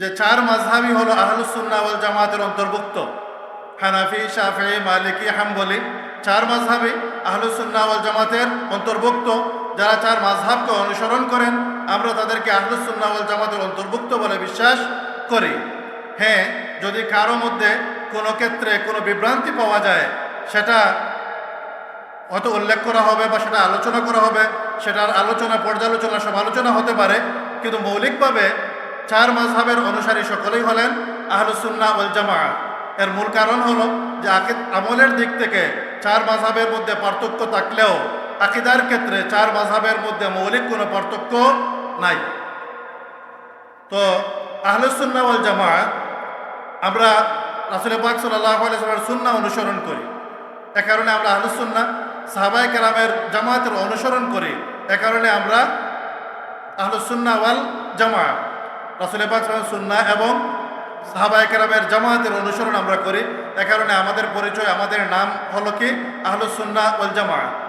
যে চার মাঝহাবি হলো আহলুসুন্না ওয়াল জামাতের অন্তর্ভুক্ত। হানাফি, শাফি, মালিকি, হাম্বলি চার মাঝহাবি আহলুসুন্না ওয়াল জামাতের অন্তর্ভুক্ত। যারা চার মাঝহাবকে অনুসরণ করেন, আমরা তাদেরকে আহলুসুন্না ওয়াল জামাতের অন্তর্ভুক্ত বলে বিশ্বাস করি। হ্যাঁ যদি কারও মধ্যে কোনো ক্ষেত্রে কোনো বিভ্রান্তি পাওয়া যায়, সেটা হয়তো উল্লেখ করা হবে বা সেটা আলোচনা করা হবে, সেটার আলোচনা, পর্যালোচনা সব আলোচনা হতে পারে। কিন্তু মৌলিকভাবে চার মাঝহাবের অনুসারী সকলেই হলেন আহলুসুন্না ওয়াল জামা এর মূল কারণ হলো যে আকিদ আমলের দিক থেকে চার মাঝহাবের মধ্যে পার্থক্য থাকলেও আকিদার ক্ষেত্রে চার মাঝহাবের মধ্যে মৌলিক কোনো পার্থক্য নাই। তো আহলুসুন্না ওয়াল জামা আমরা রাসুল পাক সাল্লাহ সুন্না অনুসরণ করি। এ কারণে আমরা আহলুসুন্না সাহাবাই কেরামের জামাতের অনুসরণ করি। এ কারণে আমরা আহলুসুন্না ওয়াল জামা রাসুল পাক সুন্না এবং সাহাবা একরামের জামাতের অনুসরণ আমরা করি। এ কারণে আমাদের পরিচয়, আমাদের নাম হলো কি? আহলুসুন্না ওল জামা